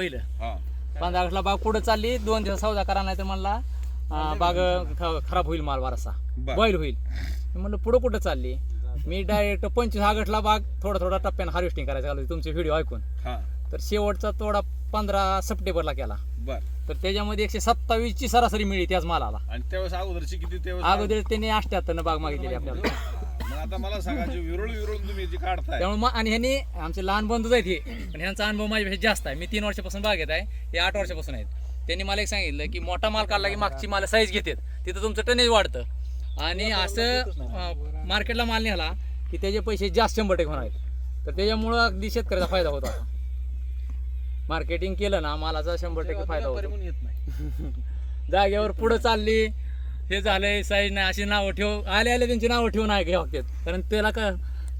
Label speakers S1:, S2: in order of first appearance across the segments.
S1: पहिलं.
S2: हा.
S1: पंधरा ऑगस्टला बाग पुढे चालली. दोन दिवस सौदा करा नाही तर म्हणला अं, बाग ख- खराब होईल माल वारसा.
S2: बर.
S1: बॉईल होईल. मी म्हणलं पुढं कुठं चालली? मी डायरेक्ट पंचवीस ऑगस्टला बाग थोडा थोडा टप्प्यानं हार्वेस्टिंग करायचं चालू होती, तुमचे व्हिडिओ ऐकून.
S2: हा.
S1: तर शेवटचा तोडा पंधरा सप्टेंबरला केला.
S2: बर.
S1: तर त्याच्यामध्ये एकशे सत्तावीस ची सरासरी मिळली त्याच मालाला.
S2: आणि त्यावेळेस अगोदरची किती त्यावेळेस
S1: अगोदर त्यांनी अष्ट्याहत्तर बाग मागितलेली आपल्याला.
S2: आता मला सांगा जे विरळ विरळ तुम्ही जे काढताय.
S1: त्यामुळे मग आणि ह्यांनी आमचे लहान बंधूच आहेत हे. पण ह्यांचा अनुभव माझ्यापेक्षा जास्त आहे. मी तीन वर्षापासून बागेत आहे. हे आठ वर्षापासून आहेत. त्यांनी मला एक सांगितलं की मोठा माल काढला की मागची माल साईज घेतात. तिथं तुमचं टनेज वाढतं. आणि असं मार्केटला माल निघाला की त्याचे पैसे जास्त शंभर टक्के होणार आहेत. तर त्याच्यामुळं अगदी शेतकऱ्याचा फायदा होतो आता मार्केटिंग केलं ना मालाचा शंभर टक्के फायदा होतो. जागेवर पुढं चालली हे झालंय साईज नाही अशी नावं ठेव आले आले त्यांची नावं ठेवून आहे घ्या कारण त्याला का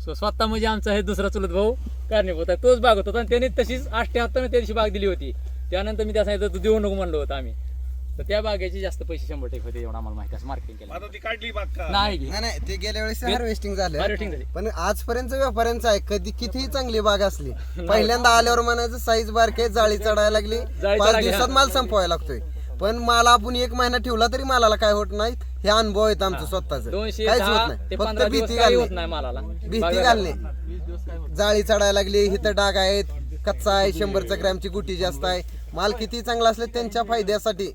S1: स्व- स्वतः म्हणजे आमचा हे दुसरा चुलत भाऊ कारणीभूत आहे तोच बागत होता. आणि त्याने तशीच अठ्ठ्याहत्तर त्या दिवशी बाग दिली होती. त्यानंतर मी त्या सांगितलं तू देऊ नको म्हणलं होतं आम्ही. तर त्या बागेचे जास्त पैसे शंभर टक्के होते एवढं आम्हाला माहिती असं मार्केटिंग केलं.
S2: आता ती काढली बाग का?
S1: नाही घे.
S3: नाही नाही ते गेल्या वेळेस हार्वेस्टिंग झालं.
S1: Harvesting झाली.
S3: पण आजपर्यंत व्यापाऱ्यांचं आहे कधी कितीही चांगली बाग असली पहिल्यांदा आल्यावर म्हणायचं साईज बारके जाळी चढायला लागली.
S1: जाळी
S3: पाच
S1: चढायला
S3: दिवसात. माल संपवायला लागतोय. पण माल आपण एक महिना ठेवला तरी मालाला काय होत नाही हे अनुभव आहेत आमचं स्वतःच.
S1: दोनशे
S3: काहीच
S1: दहा
S3: होत
S1: ते
S3: नाही
S1: पंधरा
S3: फक्त
S1: दिवस
S3: भीती
S1: काही होत
S3: घालणे.
S1: नाही मालाला.
S3: भीती घालणे. जाळी चढायला लागली इथं डाग आहेत कच्चा आहे शंभरचा ग्रॅमची गुटी जास्त आहे. माल किती चांगला असले त्यांच्या फायद्यासाठी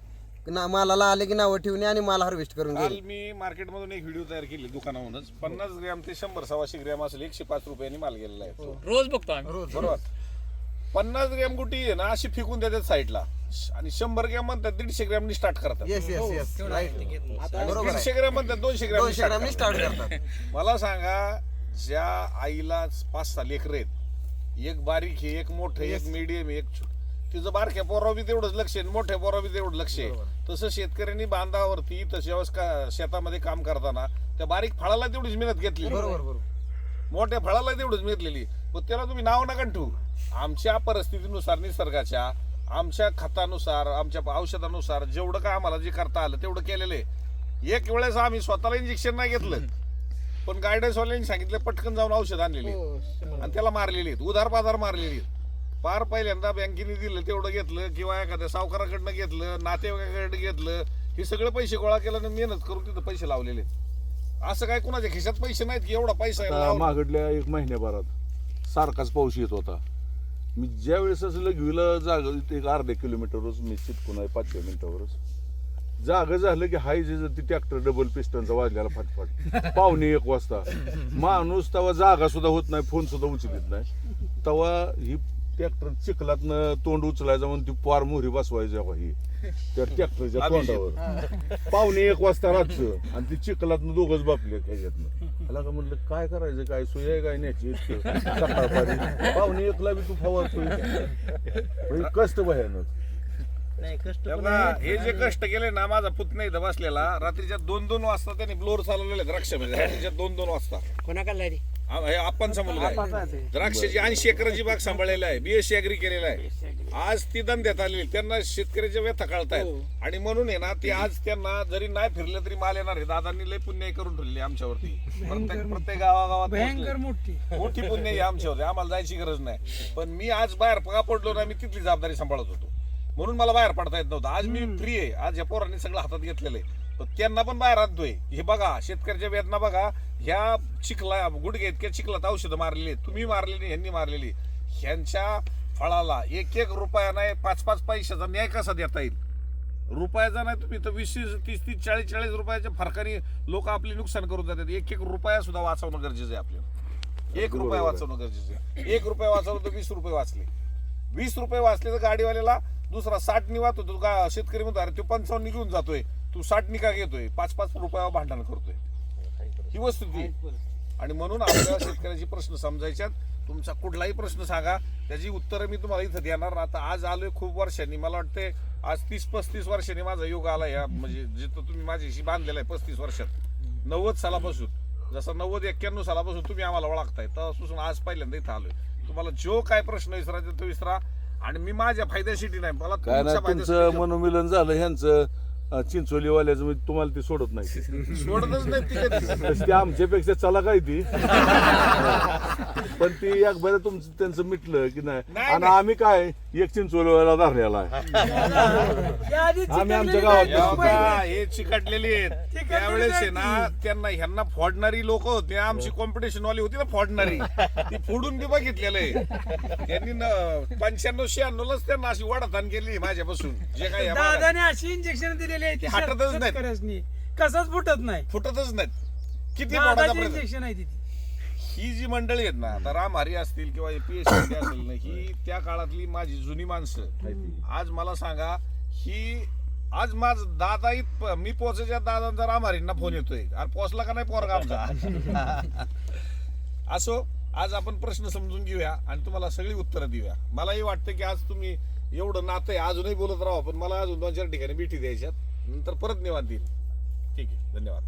S3: ना मालाला आले की नावं ठेवणे आणि माल हार्वेस्ट करून
S2: काल
S3: गेले
S2: मी मार्केटमधून एक व्हिडिओ तयार केली दुकानाहूनच पन्नास ग्रॅम ते शंभर सव्वाशे ग्रॅम असेल एकशे पाच रुपयांनी माल गेलेला आहे.
S1: रोज बघतो आम्ही.
S2: बरोबर? पन्नास ग्रॅम गुटी आहे ना अशी फेकून देतात साईडला आणि शंभर ग्रॅम म्हणतात दीडशे ग्रॅमनी स्टार्ट करतात.
S3: येस येस येस राईट
S2: आणि
S3: बरोबर आहे.
S2: दीडशे ग्रॅम म्हणतात दोनशे ग्रॅम
S3: दोनशे ग्रामनी स्टार्ट करतात.
S2: मला सांगा ज्या आईला पाच सहा लेकर आहेत एक बारीक आहे एक मोठं आहे, एक मीडियम एक छो- तिचं बारक्या पोरावर बी तेवढंच लक्ष आहे मोठ्या पोरावर बी तेवढं लक्ष आहे. तसं शेतकऱ्यांनी बांधावरती तशा का शेतामध्ये काम करताना त्या बारीक फळाला तेवढीच मेहनत घेतली
S3: बरोबर बरोबर.
S2: मोठ्या फळाला तेवढीच मेरलेली मग त्याला तुम्ही नाव नका ठेवू. आमच्या परिस्थितीनुसार निसर्गाच्या आमच्या खतानुसार आमच्या औषधानुसार जेवढं काय आम्हाला जे करता आलं तेवढं केलेलं आहे. एक वेळेस आम्ही स्वतःला इंजेक्शन नाही घेतलं. पण गायडन्स वाल्यांनी सांगितलं पटकन जाऊन औषध आणलेली आणि त्याला मारलेली आहेत. उधार पाधार मारलेली आहेत. पार पहिल्यांदा बँकेने दिलं तेवढं घेतलं किंवा एखाद्या सावकाराकडनं घेतलं नातेवाईकाकडनं घेतलं हे सगळे पैसे गोळा केला आणि मेहनत करून तिथं पैसे लावलेले. असं काय कुणाच्या खिशात पैसे नाहीत की एवढा पैसा.
S4: मागडल्या एक महिन्याभरात सारखाच पाऊस येत होता. मी ज्या वेळेस असं लघवीला जाग एक अर्ध्या किलोमीटरवरच मी चिटकून आहे पाचशे मिनिटावरच. जाग झालं की हाय जे ती ट्रॅक्टर डबल पिस्टनचा वाजल्याला फाटफाट. पावणे एक वाजता. माणूस तेव्हा जागा सुद्धा होत नाही फोन सुद्धा उचलित नाही. तेव्हा ही ट्रॅक्टर चिखलातनं तोंड उचलायचं म्हणून ती पार मोहरी बसवायची ही त्या ट्रॅक्टरच्या. तोंडावर. पावणे एक वाजता रातचं. आणि ती चिखलातनं दोघच बापले ह्याच्यातनं मला का म्हणलं काय करायचं? काय सोय आहे काय न्यायची इतकं? सकाळपारी. पावणे एकला बी तू फवारतोय. म्हणजे कष्ट भयानक.
S2: हे हे जे कष्ट केले ना माझा पुतण्या इथं बसलेला. रात्रीच्या दोन दोन वाजता त्यांनी ब्लोअर चालवलेले द्राक्षामध्ये रात्रीच्या दोन दोन वाजता हा, हे आपणचा मुलगा आहे. द्राक्षाची ऐंशी एकराची बाग सांभाळलेला आहे. बीएससी अग्री केलेला आहे. आज ती धंद्यात आलेली त्यांना शेतकऱ्याच्या व्यथा कळतायत. आणि म्हणून आहे ना ती आज त्यांना जरी नाही फिरले तरी माल येणार आहे. दादांनी लय पुण्य करून ठेवली आमच्यावरती. प्रत्येक प्रत्येक गावागावात भयंकर मोठी. मोठी पुण्य आहे आमच्यावरती. आम्हाला जायची गरज नाही. पण मी आज बाहेर पगा पडलो ना मी तिथली जबाबदारी सांभाळत होतो. म्हणून मला बाहेर पडता येत नव्हतं. आज मी फ्री आहे. आज या पोरांनी सगळं हातात घेतलेलं आहे. त्यांना पण बाहेर आणतोय. हे बघा शेतकऱ्याच्या वेदना बघा. ह्या चिखला गुडघे इतक्या चिखलात औषधं मारलेली तुम्ही मारलेली ह्यांनी मारलेली. ह्यांच्या फळाला एक एक रुपया नाही पाच पाच पैशाचा न्याय कसा देता येईल? रुपयाचा नाही तुम्ही तर वीस वीस तीस तीस चाळीस चाळीस रुपयाच्या फरकाने लोक आपले नुकसान करून जातात. एक एक रुपया सुद्धा वाचवणं गरजेचं आहे आपल्याला. एक रुपया वाचवणं गरजेचं आहे. एक रुपया वाचवलं तर वीस रुपये वाचले. वीस रुपये वाचले तर गाडीवाल्याला दुसरा साठ नि वाचतो तो गा- शेतकरी म्हणतो अरे तो पंचावन्न घेऊन जातोय. तू साठ नि का घेतोय पाच पाच रुपयावर भांडण करतोय. ही वस्तू ती आणि म्हणून आपल्या शेतकऱ्याची प्रश्न समजायच्यात तुमचा कुठलाही प्रश्न सांगा. त्याची उत्तरं मी तुम्हाला इथं देणार आता आज आलोय खूप वर्षांनी. मला वाटते आज तीस पस्तीस वर्षांनी माझा योग आला या. म्हणजे जिथं तुम्ही माझ्याशी बांधलेला आहे पस्तीस वर्षात. नव्वद सालापासून. जसं नव्वद एक्क्याण्णव सालापासून तुम्ही आम्हाला ओळखताय तसून आज पहिल्यांदा इथं आलोय. तुम्हाला जो काय प्रश्न विसरायचा तो विसरा. आणि मी माझ्या फायद्यासाठी नाही मला
S4: तुमचं मनोमिलन झालं ह्यांचं चिंचोलीवाल्याचं म्हणजे तुम्हाला ते सोडत नाही.
S2: सोडतच नाही ती.
S4: तशी ती आमच्यापेक्षा चला काय ती. पण ती एकदा तुमचं त्यांचं मिटलं की नाही.
S2: नाही,
S4: आणि आम्ही काय एक चिंचोलीवाला धरलेला आहे. आम्ही आमच्या गावात
S2: या हे चिकटलेली आहेत. त्यावेळेस आहे ना त्यांना ह्यांना फोडणारी लोक होते. आमची कॉम्पिटिशन वाली होती ना फोडणारी. ती फोडून बी बघितलेलं आहे. त्यांनी पंच्याण्णव शहाण्णवलाच त्यांना अशी वडाताण केली माझ्यापासून. जे काय.
S5: दादाने अशी इंजेक्शन दिलेली आहे
S2: ते हटतच नाहीत.
S5: शेतकऱ्यासनी. कसंच फुटत नाही.
S2: फुटतच नाहीत. किती मोडाचा
S5: दादाची
S2: प्रयत्न
S5: इंजेक्शन आहे ती
S2: ही जी मंडळी आहेत ना आता राम हरी असतील किंवा पीएचडी असेल ना ही त्या काळातली माझी जुनी माणसं. आज मला सांगा ही आज माझ दादा इत मी पोचायच्या दादांचा राम हरींना फोन येतोय. अरे पोचला का नाही पोरगा आमचा? असो आज आपण प्रश्न समजून घेऊया आणि तुम्हाला सगळी उत्तरं देऊया. मलाही वाटतं की आज तुम्ही एवढं नातं आहे अजूनही बोलत राहा पण मला अजून दोन चार ठिकाणी भेटी द्यायच्यात. नंतर परत निवांत देईल ठीक आहे धन्यवाद.